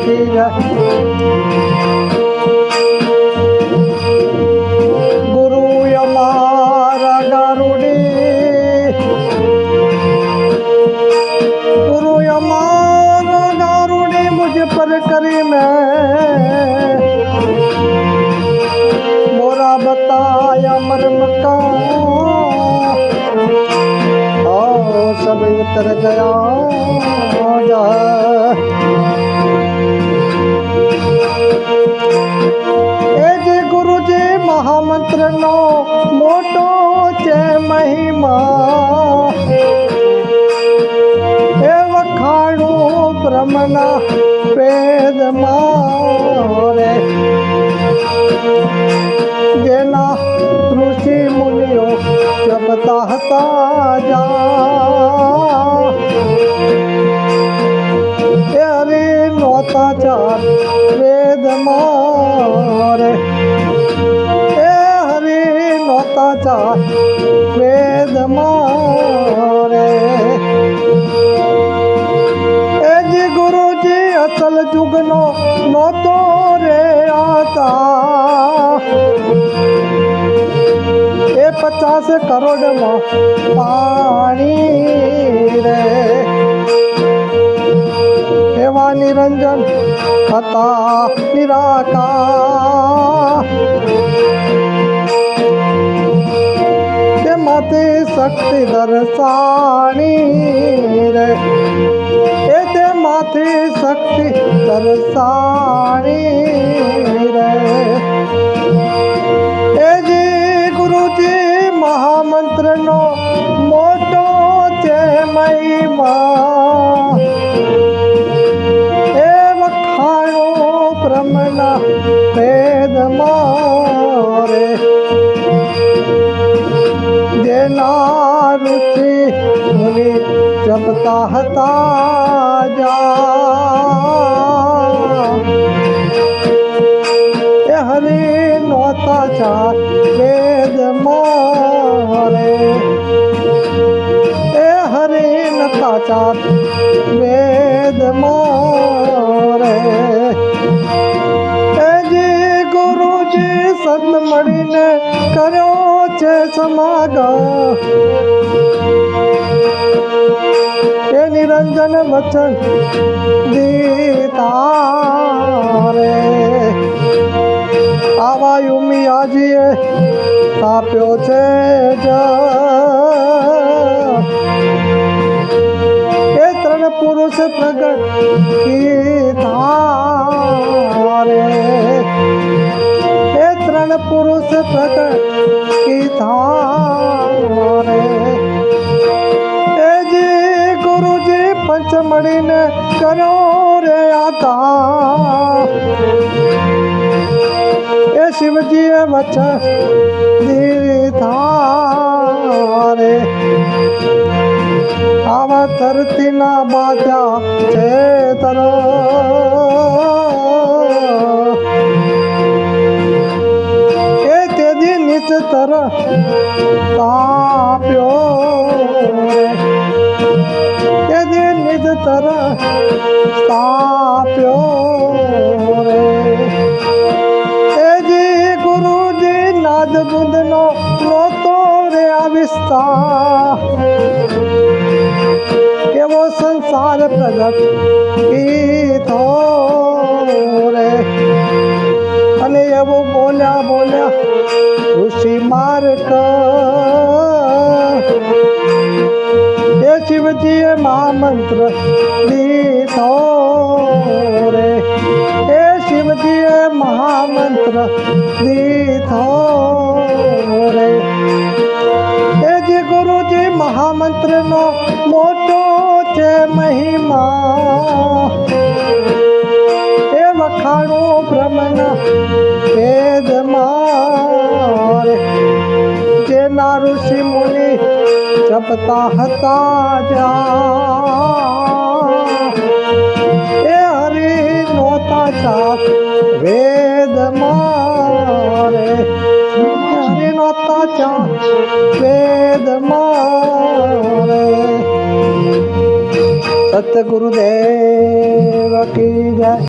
પીરા ગુરુ અમારા ગારુડી ગુરુ અમારા ગારુડી મુજ પર કરી મેં મોરા બતાય અમર મકા સબ ઉતર ગયા. મહિમા એ વખાણું બ્રહ્મના વેદમાં જેના ઋષિ મુનિઓ જપતા હતા જા. એ હરિ નોતા ચાર વેદમાં વેદમાં રે એ જી ગુરુજી અસલ જુગનો નોતો રે આતા. એ પચાસ કરોડમાં પાણી રે. એવા નિરંજન હતા નિરાકાર. શક્તિ દર્શાણી રે. એ તેમાંથી શક્તિ દર્શાણી રે. એ જી ગુરુજી મહામંત્રનો મોટો છે મહિમા ઋષિ મુનિ જપતા હતા જા એ હરે નોતા ચા વેદ મારે એ હરે નતા ચા વેદ મારે એ જે ગુરુજી સંત મળીને કર્યો છે સમાગમ એ નિરંજન વચન દીતા એ ત્રણ પુરુષ પ્રગટ કીધા એ જી ગુરુજી પંચ મળીને કરો રે આતા એ શિવજીએ વચન દીધા રે આવા ધરતીના બાજા છે તર. રે. એજી ગુરુજી નાદ બુંદનો રે આ એવો સંસાર પ્રગટ કીધો રે. અને એવો બોલ્યા બોલ્યા, ઋષિ માર્ગ એ શિવજીએ મહામંત્ર લીધો રે. એ શિવજીએ મહામંત્ર દીધો જપતા હતા જા એ હરિ નોતા ચાપ વેદમાં રે હરિ નોતા ચાપ વેદમાં રે સતગુરુદેવ કી જય